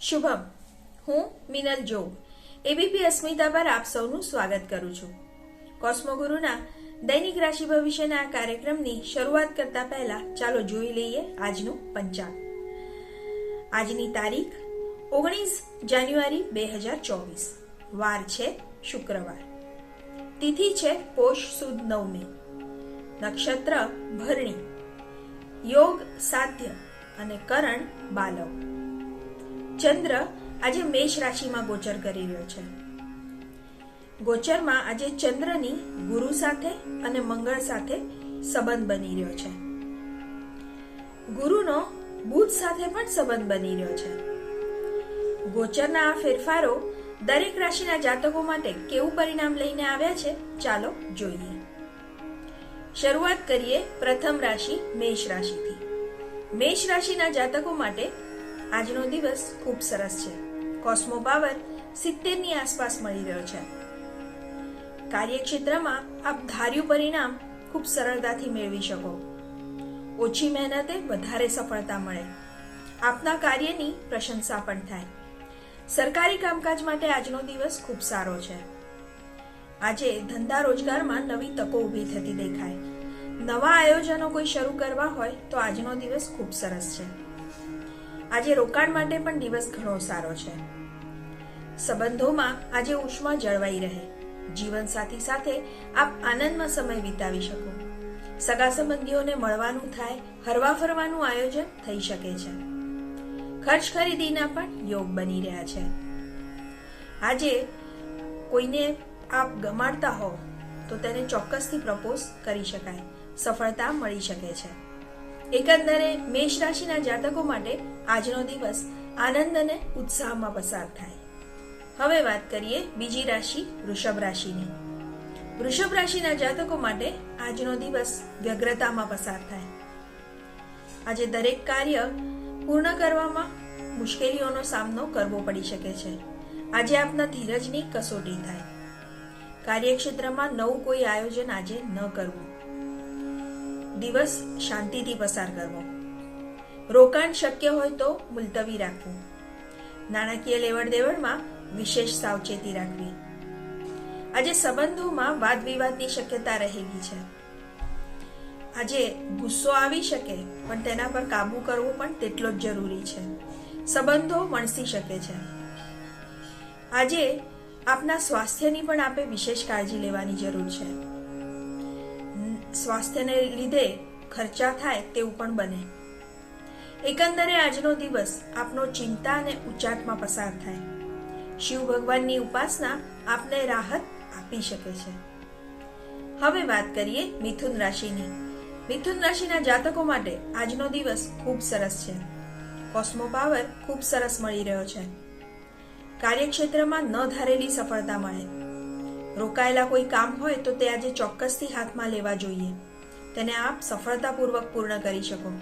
શુભમ, હું મિનલ જોગ એબીપી અસ્મિતા પર આપ સૌનું સ્વાગત કરું છું. કોસ્મોગુરુના દૈનિક રાશિ ભવિષ્યના આ કાર્યક્રમની શરૂઆત કરતા પહેલા ચાલો જોઈ લઈએ આજનું પંચાંગ. આજની તારીખ ઓગણીસ જાન્યુઆરી બે હજાર ચોવીસ. વાર છે શુક્રવાર. તિથિ છે પોષ સુદ નવમી. નક્ષત્ર ભરણી. યોગ સાધ્ય અને કરણ બાલવ. ચંદ્ર આજે મેષ રાશિમાં ગોચર કરી રહ્યો છે. ગોચરમાં આજે ચંદ્રની ગુરુ સાથે અને મંગળ સાથે સંબંધ બની રહ્યો છે. ગુરુનો બુધ સાથે પણ સંબંધ બની રહ્યો છે. ગોચરના આ ફેરફારો દરેક રાશિના જાતકો માટે કેવું પરિણામ લઈને આવ્યા છે? ચાલો જોઈએ. શરૂઆત કરીએ પ્રથમ રાશિ મેષ રાશિથી. મેષ રાશિના જાતકો માટે આજનો દિવસ ખૂબ સરસ છે. કોસ્મો પાવર સિત્તેરની આસપાસ મળી રહ્યો છે. કાર્યક્ષેત્રમાં આપ ધાર્યું પરિણામ ખૂબ સરળતાથી મેળવી શકો. ઓછી મહેનતે વધારે સફળતા મળે. આપના કાર્યની પ્રશંસા પણ થાય. સરકારી કામકાજ માટે આજનો દિવસ ખૂબ સારો છે. આજે ધંધા રોજગારમાં નવી તકો ઊભી થતી દેખાય. નવા આયોજનો કોઈ શરૂ કરવા હોય તો આજનો દિવસ ખૂબ સરસ છે. આજે રોકાણ માટે પણ દિવસ ઘણો સારો છે. સંબંધોમાં આજે ઉષ્મા જળવાઈ રહે. જીવનસાથી સાથે આપ આનંદમાં સમય વિતાવી શકો. સગા સંબંધીઓને મળવાનું થાય, હરવા ફરવાનું આયોજન થઈ શકે છે. ખર્ચ ખરીદીના પણ યોગ બની રહ્યા છે. આજે કોઈને આપ ગમાડતા હો તો તેને ચોક્કસથી પ્રપોઝ કરી શકાય. સફળતા મળી શકે છે. એકંદરે મેષ રાશિના જાતકો માટે આજનો દિવસ આનંદ અને ઉત્સાહમાં પસાર થાય. હવે વાત કરીએ બીજી રાશિ વૃષભ રાશિની. વૃષભ રાશિના જાતકો માટે આજનો દિવસ વ્યગ્રતામાં પસાર થાય. આજે દરેક કાર્ય પૂર્ણ કરવામાં મુશ્કેલીઓનો સામનો કરવો પડી શકે છે. આજે આપના ધીરજની કસોટી થાય. કાર્યક્ષેત્રમાં નવું કોઈ આયોજન આજે ન કરવું. દિવસ શાંતિથી પસાર કરવો. રોકાણ શક્ય હોય તો મુલતવી રાખવું. નાણાકીય લેવડ દેવડમાં વિશેષ સાવચેતી રાખવી. આજે સંબંધોમાં વાદ વિવાદની શક્યતા રહેલી છે. આજે ગુસ્સો આવી શકે, પણ તેના પર કાબુ કરવો પણ તેટલો જ જરૂરી છે. સંબંધો વણસી શકે છે. આજે આપના સ્વાસ્થ્યની પણ આપે વિશેષ કાળજી લેવાની જરૂર છે. સ્વાસ્થ્યને લીધે ખર્ચા થાય તેવું પણ બને. એકંદરે આજનો દિવસ આપનો ચિંતા અને ઉચાટમાં પસાર થાય. શિવ ભગવાનની ઉપાસના આપને રાહત આપી શકે છે. હવે વાત કરીએ મિથુન રાશિની. મિથુન રાશિના જાતકો માટે આજનો દિવસ ખૂબ સરસ છે. કોસ્મો પાવર ખૂબ સરસ મળી રહ્યો છે. કાર્યક્ષેત્રમાં ન ધારેલી સફળતા મળે. રોકાયેલા કોઈ કામ હોય તો તે આજે ચોક્કસથી હાથમાં લેવા જોઈએ. તેને આપ સફળતાપૂર્વક પૂર્ણ કરી શકો.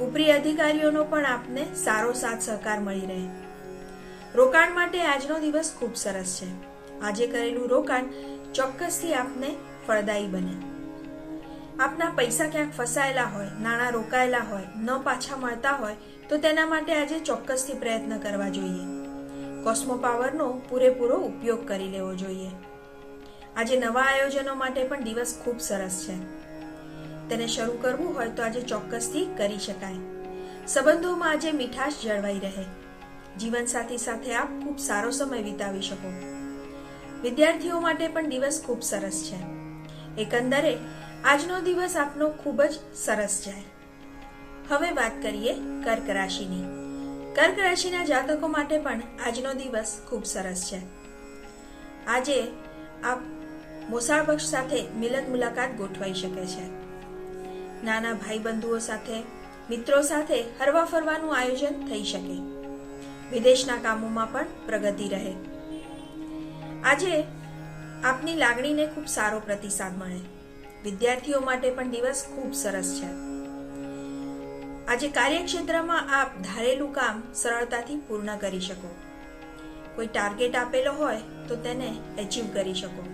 ઉપરી અધિકારીઓનો પણ આપને સારો સાથ સહકાર મળી રહે. રોકાણ માટે આજનો દિવસ ખૂબ સરસ છે. આજે કરેલું રોકાણ ચોક્કસથી આપને ફળદાયી બને. આપના પૈસા ક્યાંક ફસાયેલા હોય, નાણાં રોકાયેલા હોય, ન પાછા મળતા હોય, તો તેના માટે આજે ચોક્કસથી પ્રયત્ન કરવા જોઈએ. કોસ્મો પાવરનો પૂરેપૂરો ઉપયોગ કરી લેવો જોઈએ. આજે નવા આયોજનો માટે પણ દિવસ ખૂબ સરસ છે. તેને શરૂ કરવું હોય તો આજે ચોક્કસથી કરી શકાય. સંબંધોમાં આજે મીઠાશ જળવાઈ રહે. જીવનસાથી સાથે આપ ખૂબ સારો સમય વિતાવી શકો. વિદ્યાર્થીઓ માટે પણ દિવસ ખૂબ સરસ છે. એકંદરે, આજનો દિવસ આપનો ખૂબ જ સરસ જાય. હવે વાત કરીએ કર્ક રાશિની. કર્ક રાશિના જાતકો માટે પણ આજનો દિવસ ખૂબ સરસ છે. આજે આપ મોસાળ પક્ષ સાથે મિલન મુલાકાત ગોઠવાઈ શકે છે. નાના ભાઈ બંધુઓ સાથે, મિત્રો સાથે હરવા ફરવાનું આયોજન થઈ શકે. વિદેશના કામોમાં પણ પ્રગતિ રહે. આજે આપની લાગણીને ખૂબ સારો પ્રતિસાદ મળે. વિદ્યાર્થીઓ માટે પણ દિવસ ખૂબ સરસ છે. આજે કાર્યક્ષેત્રમાં આપ ધારેલું કામ સરળતાથી પૂર્ણ કરી શકો. કોઈ ટાર્ગેટ આપેલો હોય તો તેને એચીવ કરી શકો.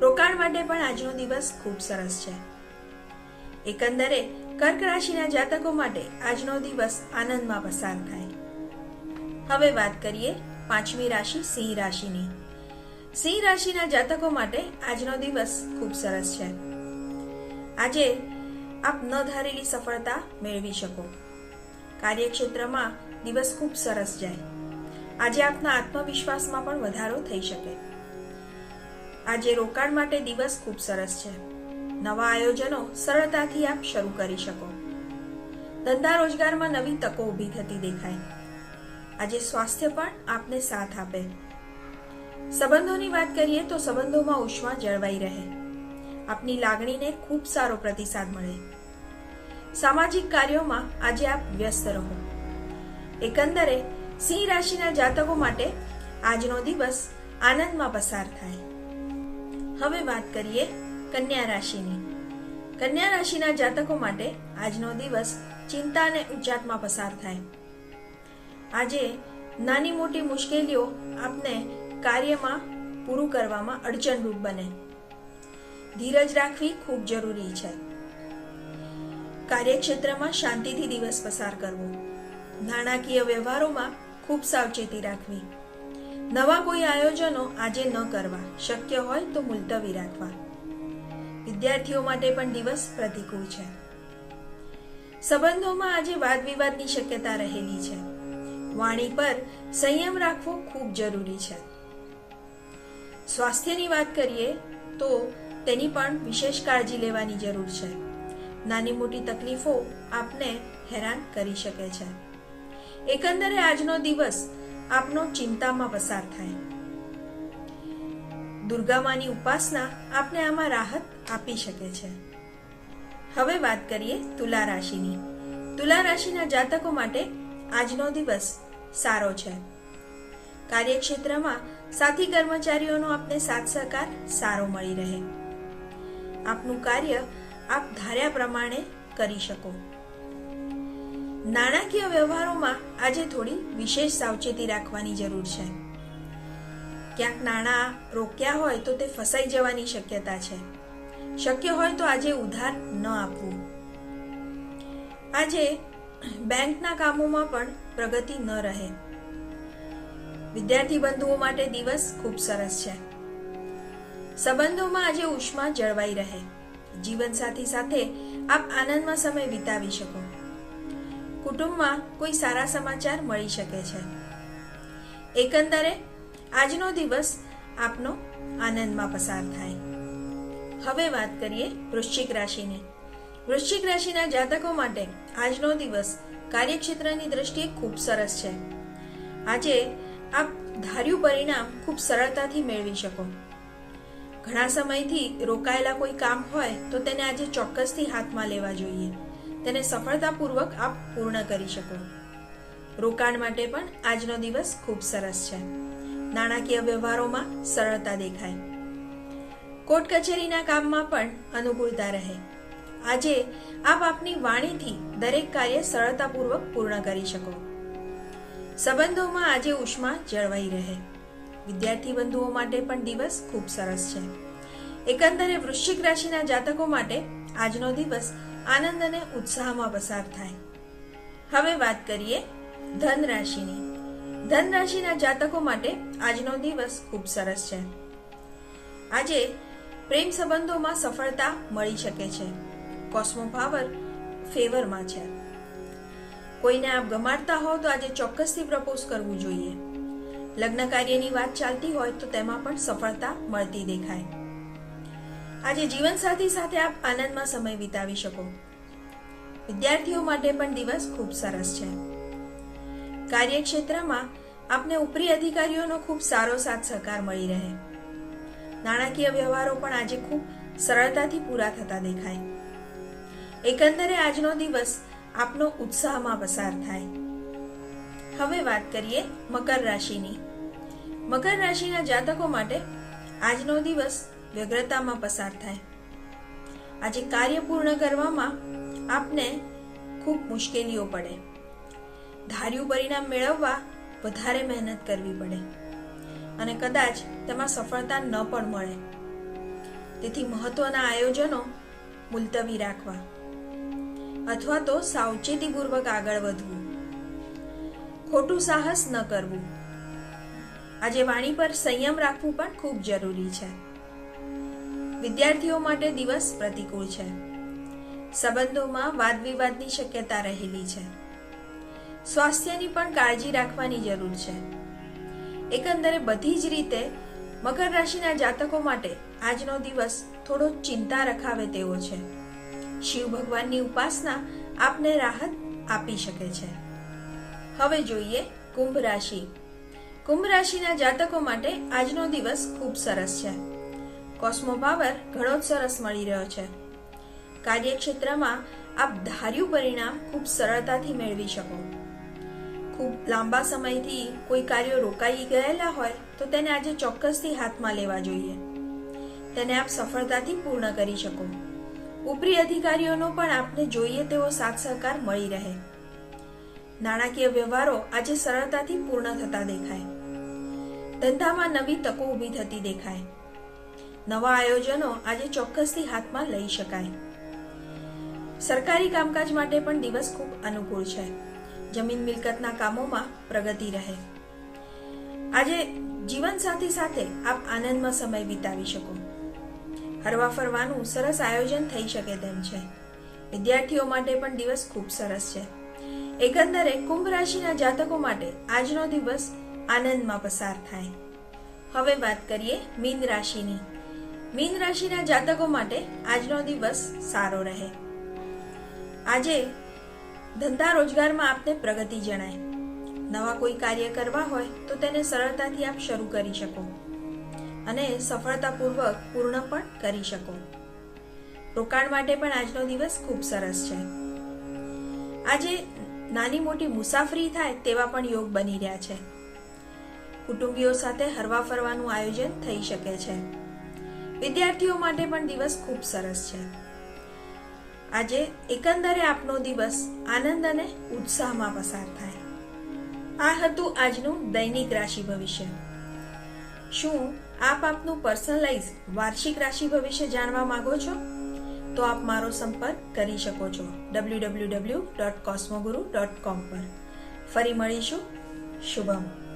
રોકાણ માટે પણ આજનો દિવસ ખૂબ સરસ છે. એકંદરે કર્ક રાશિના જાતકો માટે આજનો દિવસ આનંદમાં પસાર થાય. હવે વાત કરીએ પાંચમી રાશિ સિંહ રાશિની. સિંહ રાશિના જાતકો માટે આજનો દિવસ ખૂબ સરસ છે. આજે આપ ન ધારેલી સફળતા મેળવી શકો. કાર્યક્ષેત્રમાં દિવસ ખૂબ સરસ જાય. આજે આપના આત્મવિશ્વાસમાં પણ વધારો થઈ શકે. આજે રોકાણ માટે દિવસ ખૂબ સરસ છે. નવા આયોજનો સરળતાથી આપ શરૂ કરી શકો. ધંધા રોજગારમાં નવી તકો ઊભી થતી દેખાય. આજે સ્વાસ્થ્ય પણ આપને સાથ આપે. સંબંધોની વાત કરીએ તો સંબંધોમાં ઉષ્મા જળવાઈ રહે. આપની લાગણીને ખૂબ સારો પ્રતિસાદ મળે. સામાજિક કાર્યોમાં આજે આપ વ્યસ્ત રહો. એકંદરે સિંહ રાશિના જાતકો માટે આજનો દિવસ આનંદમાં પસાર થાય. હવે વાત કરીએ કન્યા રાશિની. કન્યા રાશિના જાતકો માટે આજનો દિવસ ચિંતા અને ઉચાટમાં પસાર થાય. આજે નાની મોટી મુશ્કેલીઓ આપને કાર્યમાં પૂરું કરવામાં અડચણરૂપ બને. ધીરજ રાખવી ખૂબ જરૂરી છે. કાર્યક્ષેત્રમાં શાંતિથી દિવસ પસાર કરવો. નાણાકીય વ્યવહારોમાં ખૂબ સાવચેતી રાખવી. નવા કોઈ આયોજનો આજે ન કરવા. શક્ય હોય તો મુલતવી રાખવા. વિદ્યાર્થીઓ માટે પણ દિવસ પ્રતિકૂળ છે. સંબંધોમાં આજે વાદ વિવાદની શક્યતા રહેલી છે. વાણી પર સંયમ રાખવો ખૂબ જરૂરી છે. સ્વાસ્થ્યની વાત કરીએ તો તેની પણ વિશેષ કાળજી લેવાની જરૂર છે. નાની મોટી તકલીફો આપને હેરાન કરી શકે છે. એકંદરે આજનો દિવસ આપનો ચિંતામાં પસાર થાય. દુર્ગામાની ઉપાસના આપને આમાં રાહત આપી શકે છે. હવે વાત કરીએ તુલા રાશિની. તુલા રાશિના જાતકો માટે આજનો દિવસ સારો છે. કાર્યક્ષેત્રમાં સાથી કર્મચારીઓનો આપને સાથ સહકાર સારો મળી રહે. આપનું કાર્ય આપ ધાર્યા પ્રમાણે કરી શકો. નાણાકીય વ્યવહારોમાં આજે થોડી વિશેષ સાવચેતી રાખવાની જરૂર છે. ક્યાંક નાણાં રોક્યા હોય તો તે ફસાઈ જવાની શક્યતા છે. શક્ય હોય તો આજે ઉધાર ન આપવું. આજે બેંકના કામોમાં પણ પ્રગતિ ન રહે. વિદ્યાર્થી બંધુઓ માટે દિવસ ખૂબ સરસ છે. સંબંધોમાં આજે ઉષ્મા જળવાઈ રહે. જીવનસાથી સાથે આપ આનંદમાં સમય વિતાવી શકો. કુટુંબમાં કોઈ સારા સમાચાર મળી શકે છે. એકંદરે, આજનો દિવસ આપનો આનંદમાં પસાર થાય. હવે વાત કરીએ વૃશ્ચિક રાશિની. વૃશ્ચિક રાશિના જાતકો માટે આજનો દિવસ કાર્યક્ષેત્રની દ્રષ્ટિએ ખૂબ સરસ છે. આજે આપ ધાર્યું પરિણામ ખૂબ સરળતાથી મેળવી શકો. ઘણા સમયથી રોકાયેલા કોઈ કામ હોય તો તેને આજે ચોક્કસથી હાથમાં લેવા જોઈએ. તેને સફળતાપૂર્વક આપ પૂર્ણ કરી શકો. રોકાણ માટે પણ આજનો દિવસ ખૂબ સરસ છે. નાણાકીય વ્યવહારોમાં સરળતા દેખાય. કોર્ટ કચેરીના કામમાં પણ અનુકૂળતા રહે. આજે આપ આપની વાણીથી દરેક કાર્ય સરળતાપૂર્વક પૂર્ણ કરી શકો. સંબંધોમાં આજે ઉષ્મા જળવાઈ રહે. વિદ્યાર્થી બંધુઓ માટે પણ દિવસ ખૂબ સરસ છે. એકંદરે વૃશ્ચિક રાશિના જાતકો માટે આજનો દિવસ આનંદ અને ઉત્સાહમાં પસાર થાય. હવે વાત કરીએ ધન રાશિની ધન રાશિના જાતકો માટે આજનો દિવસ ખૂબ સરસ છે. આજે પ્રેમ સંબંધોમાં સફળતા મળી શકે છે. કોસ્મો પાવર ફેવરમાં છે. કોઈને આપ ગમાડતા હો તો આજે ચોક્કસથી પ્રપોઝ કરવું જોઈએ. લગ્ન કાર્યની વાત ચાલતી હોય તો તેમાં પણ સફળતા મળતી દેખાય. આજે જીવનસાથી સાથે આપ આનંદમાં સમય વિતાવી શકો. વિદ્યાર્થીઓ માટે પણ દિવસ ખૂબ સરસ છે. કાર્યક્ષેત્રમાં આપને ઉપરી અધિકારીઓનો ખૂબ સારો સાથ સહકાર મળી રહે. નાણાકીય વ્યવહારો પણ આજે ખૂબ સરળતાથી પૂરા થતા દેખાય. એકંદરે આજનો દિવસ આપનો ઉત્સાહમાં પસાર થાય. હવે વાત કરીએ મકર રાશિની. મકર રાશિના જાતકો માટે આજનો દિવસ વ્યગ્રતામાં પસાર થાય. આજે કાર્ય પૂર્ણ કરવામાં આપને ખૂબ મુશ્કેલીઓ પડે. ધાર્યું પરિણામ મેળવવા વધારે મહેનત કરવી પડે. અને કદાચ તેમાં સફળતા ન પણ મળે. તેથી મહત્વના આયોજનો મુલતવી રાખવા. અથવા તો સાવચેતીપૂર્વક આગળ વધવું. ખોટું સાહસ ન કરવું. આજે વાણી પર સંયમ રાખવું પણ ખૂબ જરૂરી છે. વિદ્યાર્થીઓ માટે દિવસ પ્રતિકૂળ છે. સંબંધોમાં વાદવિવાદની શક્યતા રહેલી છે. સ્વાસ્થ્યની પણ કાળજી રાખવાની જરૂર છે. એકંદરે બધી જ રીતે મકર રાશિના જાતકો માટે આજનો દિવસ થોડો ચિંતા રખાવે તેવો છે. શિવ ભગવાનની ઉપાસના આપને રાહત આપી શકે છે. હવે જોઈએ કુંભ રાશિ. કુંભ રાશિના જાતકો માટે આજનો દિવસ ખૂબ સરસ છે. કોસ્મો પાવર ઘણો જ સરસ મળી રહ્યો છે. કાર્યક્ષેત્રમાં આપ ધાર્યું પરિણામ ખૂબ સરળતાથી મેળવી શકો. ખૂબ લાંબા સમયથી કોઈ કાર્યો રોકાઈ ગયેલા હોય તો તેને આજે ચોક્કસથી હાથમાં લેવા જોઈએ. તેને આપ સફળતાથી પૂર્ણ કરી શકો. ઉપરી અધિકારીઓનો પણ આપને જોઈએ તેવો સાથ સહકાર મળી રહે. નાણાકીય વ્યવહારો આજે સરળતાથી પૂર્ણ થતા દેખાય. ધંધામાં નવી તકો ઊભી થતી દેખાય. નવા આયોજનો આજે ચોક્કસથી હાથમાં લઈ શકાય. સરકારી કામકાજ માટે પણ દિવસ ખૂબ અનુકૂળ છે. જમીન મિલકતના કામોમાં પ્રગતિ રહે. આજે જીવનસાથી સાથે આપ આનંદમાં સમય વિતાવી શકો. હરવા ફરવાનું સરસ આયોજન થઈ શકે તેમ છે. વિદ્યાર્થીઓ માટે પણ દિવસ ખૂબ સરસ છે. એકંદરે કુંભ રાશિના જાતકો માટે આજનો દિવસ આનંદમાં પસાર થાય. હવે વાત કરીએ મીન રાશિની. મીન રાશિના જાતકો માટે આજનો દિવસ સારો રહે. આજે ધંધા રોજગારમાં આપને પ્રગતિ જણાય. નવા કોઈ કાર્ય કરવા હોય તો તેને સરળતાથી આપ શરૂ કરી શકો. અને સફળતાપૂર્વક પૂર્ણ પણ કરી શકો. રોકાણ માટે પણ આજનો દિવસ ખૂબ સરસ છે. આજે નાની મોટી મુસાફરી થાય તેવા પણ યોગ બની રહ્યા છે. કુટુંબીઓ સાથે હરવા ફરવાનું આયોજન થઈ શકે છે. વિદ્યાર્થીઓ માટે પણ દિવસ ખૂબ સરસ છે. આજે એકંદરે આપનો દિવસ આનંદ અને ઉત્સાહમાં પસાર થાય. આ હતું આજનું દૈનિક રાશિ ભવિષ્ય. શું આપ આપનું પર્સનલાઇઝ વાર્ષિક રાશિ ભવિષ્ય જાણવા માંગો છો? તો આપ મારો સંપર્ક કરી શકો છો W W W dot Cosmoguru dot com પર. ફરી મળીશું. શુભમ.